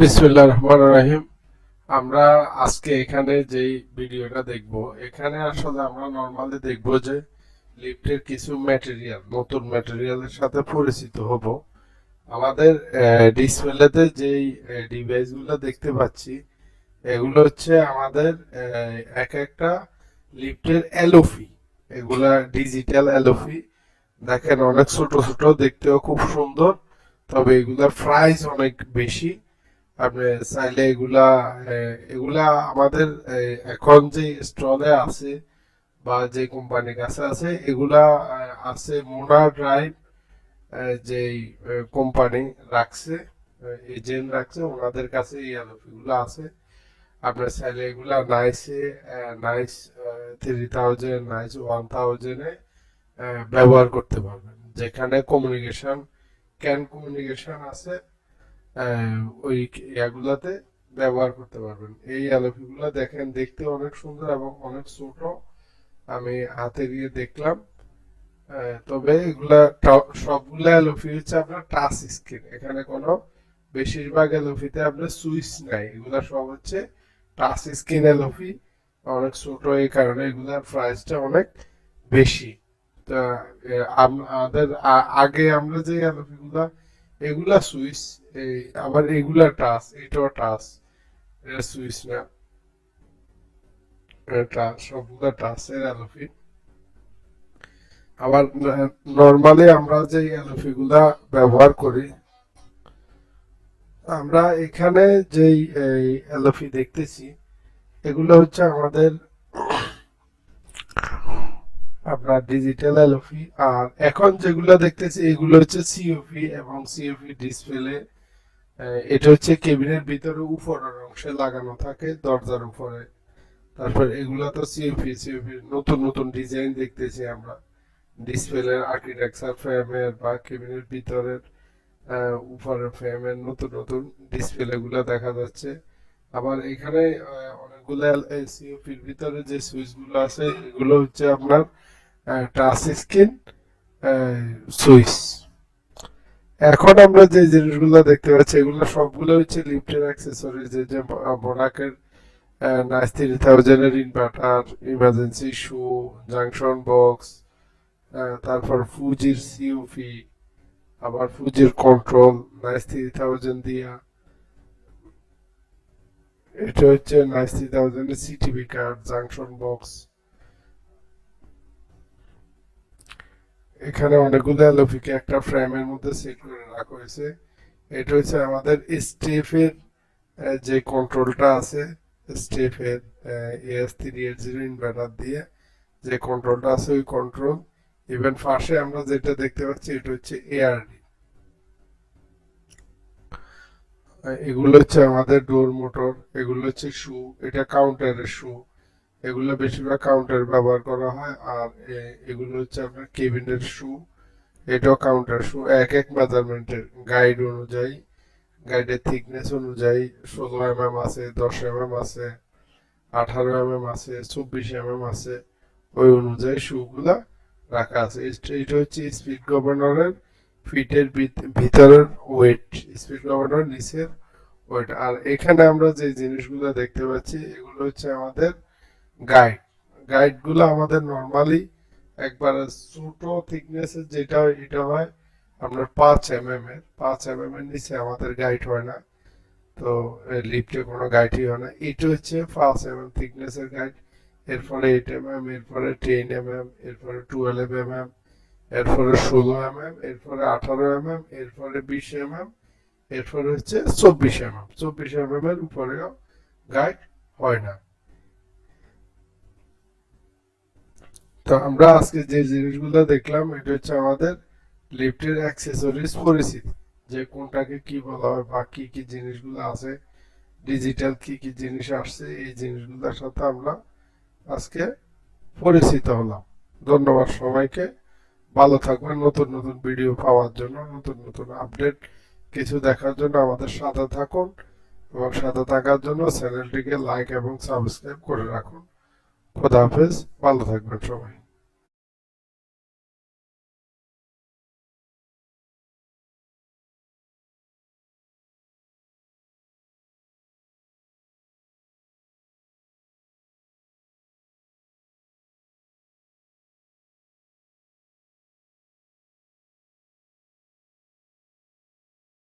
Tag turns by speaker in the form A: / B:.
A: বিসমিল্লাহ রহমান রাহিম। আমরা আজকে এখানে যেই ভিডিওটা দেখব, এখানে আসলে আমরা নর্মালি দেখব যে লিফটের কিছু ম্যাটেরিয়াল নতুন ম্যাটেরিয়ালের সাথে পরিচিত হব। আমাদের ডিসপ্লেতে যেই ডিভাইসগুলো দেখতে পাচ্ছি, এগুলো হচ্ছে আমাদের এক একটা লিফটের এলোফি এগুলা ডিজিটাল এলোফি দেখেন অনেক ছোট ছোট, দেখতেও খুব সুন্দর, তবে এগুলার প্রাইস অনেক বেশি। আপনি চাইলে এগুলা এগুলা আমাদের এখন যে স্টলে আছে বা যে কোম্পানির কাছে আছে, এগুলা আছে মোনা ড্রাইভ যেই কোম্পানি রাখছে এজেন্ট রাখছে, ওনাদের কাছে এই এলওপিগুলো আছে। আপনার চাইলে এগুলা নাইসে Nice three thousand Nice one থাউজেন্ডে ব্যবহার করতে পারবেন। যেখানে কমিউনিকেশন ক্যান কমিউনিকেশন আছে ওই এগুলাতে ব্যবহার করতে পারবেন। এই এলওপিগুলো দেখেন, দেখতে অনেক সুন্দর এবং অনেক ছোট। আমি হাতে দিয়ে দেখলাম। তবে এগুলা সবগুলা এলওপি হচ্ছে আপনার টাচ স্ক্রিন এখানে কোনো বেশিরভাগ এলওপিতে আপনার সুইচ নাই। এগুলা সব হচ্ছে টাচ স্ক্রিন এলওপি অনেক ছোট এই কারণে এগুলার প্রাইসটা অনেক বেশি। তা আমাদের আগে আমরা যে এলওপি গুলা এগুলা সুইচ এই আবার এগুলা টাচ এটাও টাচ এটা সুইচ না। এটা সবগুলা টাচের এলওপি আবার নর্মালি আমরা যে এলওপি গুলা ব্যবহার করি, আমরা এখানে যেই এলওপি দেখতেছি, এগুলো হচ্ছে আমাদের আপনার ডিজিটাল এলওপি আর এখন যেগুলো দেখতেছি, এগুলো হচ্ছে সিওপি এবং সিওপি ডিসপ্লে এটা হচ্ছে কেবিনের ভিতরে উপরের অংশে লাগানো থাকে, দরজার উপরে। তারপর এগুলো তো সিওপি সিওপি নতুন নতুন ডিজাইন দেখতেছি আমরা। ডিসপ্লের আর্কিটেকচার ফ্রেমের বা কেবিনের ভিতরের উপরের ফ্রেমের নতুন নতুন ডিসপ্লে গুলো দেখা যাচ্ছে। আবার এখানে অনেকগুলো সিওপির ভিতরে যে সুইচগুলো আছে, এগুলো হচ্ছে আপনার টাচ সুইচ এখন আমরা যে জিনিসগুলো দেখতে পাচ্ছি, এগুলো সবগুলো হচ্ছে লিফটের অ্যাক্সেসরিজ যে যে Nice three থাউজেন্ডের inverter emergency shoe junction box তারপর ফুজির সিউপি আবার ফুজির কন্ট্রোল নাইস থ্রি থাউজেন্ড দিয়া। এটা হচ্ছে নাইস থ্রি থাউজেন্ডের সিটিভি কার্ড জাংশন বক্স এখানে অনেকগুলো এলোপিকে একটা ফ্রেমের মধ্যে সেট করে রাখা হয়েছে। এটা হচ্ছে আমাদের স্টেফের যে কন্ট্রোলটা আছে স্টেফের S three eight zero inverter দিয়ে যে কন্ট্রোলটা আছে ওই কন্ট্রোল ইভেন পাশে আমরা যেটা দেখতে পাচ্ছি এটা হচ্ছে এআরডি এগুলো হচ্ছে আমাদের ডোর মোটর এগুলো হচ্ছে শু এটা কাউন্টারের শু এগুলো বেশিরভাগ কাউন্টার ব্যবহার করা হয়। আর এগুলো হচ্ছে আপনার কেবিনের শু এটাও কাউন্টার শু এক এক মেজারমেন্টের গাইড অনুযায়ী গাইডের থিকনেস অনুযায়ী ষোলো এম এম আছে, দশ এম এম আছে, আঠারো এম এম আছে, চব্বিশ এম এম আছে, ওই অনুযায়ী শুগুলা রাখা আছে। এটা- হচ্ছে স্পিড গভর্নরের ফিটের ভিত- ভিতরের ওয়েট স্পিড গভর্নর নিচের ওয়েট আর এখানে আমরা যে জিনিসগুলো দেখতে পাচ্ছি, এগুলো হচ্ছে আমাদের গাইড গাইডগুলো আমাদের নর্মালি একবার ছোট থিকনেসের যেটা এটা হয় আপনার পাঁচ এম এম এর। পাঁচ এম এম এর নিচে আমাদের গাইড হয় না। তো লিফটে কোনো গাইডই হয় না। এটা হচ্ছে পাঁচ এম এম থিকনেসের গাইড এরপরে এইট এম এম এরপরে টেন এম এম এরপরে টুয়েলভ এম এম এরপরে ষোলো এম এম এরপরে আঠারো এম এম এরপরে বিশ এম এম এরপরে হচ্ছে চব্বিশ এম এম চব্বিশ এম এম এর উপরেও গাইড হয় না। তো আমরা আজকে যে জিনিসগুলো দেখলাম, এটা হচ্ছে আমাদের লিফটের অ্যাক্সেসরিজ পরিচিতি। যে কোনটাকে কি বলা হয় বা কি কি জিনিসগুলো আছে ডিজিটাল কি কি জিনিস আসছে, এই জিনিসগুলোর সাথে আমরা আজকে পরিচিত হলাম। ধন্যবাদ সবাইকে। ভালো থাকবেন, নতুন নতুন ভিডিও পাওয়ার জন্য, নতুন নতুন আপডেট কিছু দেখার জন্য আমাদের সাথে থাকুন এবং সাথে থাকার জন্য চ্যানেলটিকে লাইক এবং সাবস্ক্রাইব করে রাখুন। খোদা ভালো থাকবেন সবাই।